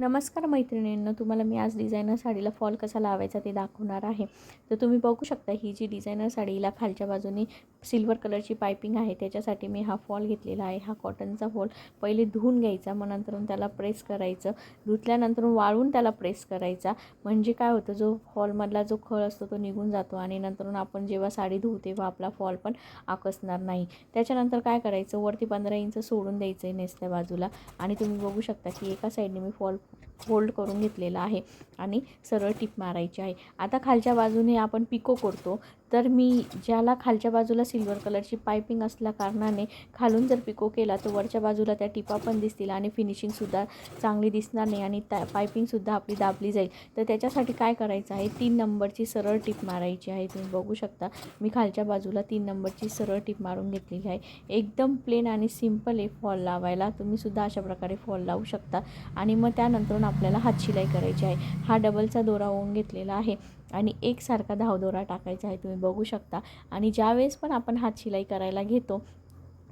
नमस्कार मैत्रिणींना तुम्हाला मी आज डिझायनर साडीला फॉल कसा लावायचा ते दाखवणार आहे. तर तुम्ही बघू शकता ही जी डिझायनर साडीला खालच्या बाजूने सिल्वर कलरची पायपिंग आहे. त्याच्यासाठी मी हा फॉल घेतलेला आहे हा कॉटनचा फॉल पहिले धुवून घ्यायचा मग नंतरून त्याला प्रेस करायचं. धुतल्यानंतर वाळून त्याला प्रेस करायचा. म्हणजे काय होतं जो फॉलमधला जो खळ असतो तो निघून जातो आणि नंतरून आपण जेव्हा साडी धुवू तेव्हा आपला फॉल पण आकसणार नाही. त्याच्यानंतर काय करायचं वरती पंधरा इंच सोडून द्यायचं आहे नेसल्या बाजूला. आणि तुम्ही बघू शकता की एका साईडने मी फॉल फोल्ड करून घेतलेला आहे आणि सरळ टिप मारायची आहे. आता खालच्या बाजूने आपण पिको करतो. तर मी ज्याला खालच्या बाजूला सिल्वर कलरची पायपिंग असल्या कारणाने खालून जर पिको केला तर वरच्या बाजूला त्या टिपा पण दिसतील आणि फिनिशिंगसुद्धा चांगली दिसणार नाही आणि त्या पायपिंगसुद्धा आपली दाबली जाईल. तर त्याच्यासाठी काय करायचं आहे? तीन नंबरची सरळ टिप मारायची आहे. तुम्ही बघू शकता मी खालच्या बाजूला तीन नंबरची सरळ टिप मारून घेतलेली आहे. एकदम प्लेन आणि सिंपल आहे फॉल लावायला तुम्हीसुद्धा अशा प्रकारे फॉल लावू शकता. आणि मग त्यानंतरून आपल्याला हात शिलाई करायची आहे. हा डबलचा दोरा होऊन घेतलेला आहे. आणि एकसारखा धावदोरा टाकायचा आहे तुम्ही बघू शकता. आणि ज्यावेळेस पण आपण हात शिलाई करायला घेतो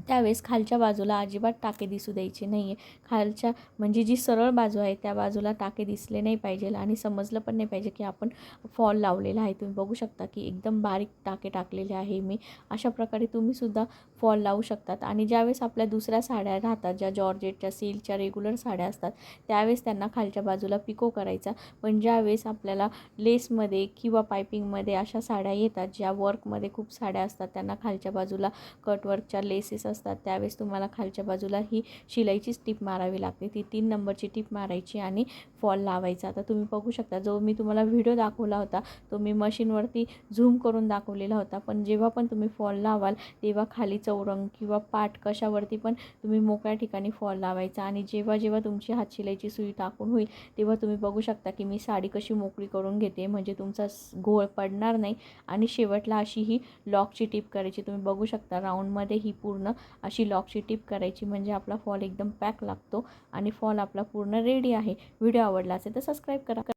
त्यावेळेस खालच्या बाजूला अजिबात टाके दिसू द्यायचे नाही आहे खालच्या म्हणजे जी सरळ बाजू आहे त्या बाजूला टाके दिसले नाही पाहिजे आणि समजलं पण नाही पाहिजे की आपण फॉल लावलेला आहे. तुम्ही बघू शकता की एकदम बारीक टाके टाकलेले आहे मी. अशा प्रकारे तुम्हीसुद्धा फॉल लावू शकतात. आणि ज्यावेळेस आपल्या दुसऱ्या साड्या राहतात ज्या जॉर्जेटच्या सिल्कच्या रेग्युलर साड्या असतात त्यावेळेस त्यांना खालच्या बाजूला पिको करायचा. पण ज्यावेळेस आपल्याला लेसमध्ये किंवा पायपिंगमध्ये अशा साड्या येतात ज्या वर्कमध्ये खूप साड्या असतात त्यांना खालच्या बाजूला कटवर्कच्या लेसेस असतात असतात त्यावेळेस तुम्हाला खालच्या बाजूला ही शिलाईचीच टीप मारावी लागते. ती तीन नंबरची टीप मारायची आणि फॉल लावायचा. आता तुम्ही बघू शकता जो मी तुम्हाला व्हिडिओ दाखवला होता तो मी मशीनवरती झूम करून दाखवलेला होता. पण जेव्हा पण तुम्ही फॉल लावाल तेव्हा खाली चौरंग किंवा पाठ कशावरती पण तुम्ही मोकळ्या ठिकाणी फॉल लावायचा. आणि जेव्हा जेव्हा तुमची हातशिलाईची सुई टाकून होईल तेव्हा तुम्ही बघू शकता की मी साडी कशी मोकळी करून घेते. म्हणजे तुमचा घोळ पडणार नाही. आणि शेवटला अशी ही लॉकची टीप करायची. तुम्ही बघू शकता राऊंडमध्ये ही पूर्ण अशी लॉकची टिप करायची म्हणजे आपला फॉल एकदम पॅक लागतो आणि फॉल आपला पूर्ण रेडी आहे. व्हिडिओ आवडला असेल तर सबस्क्राईब करा.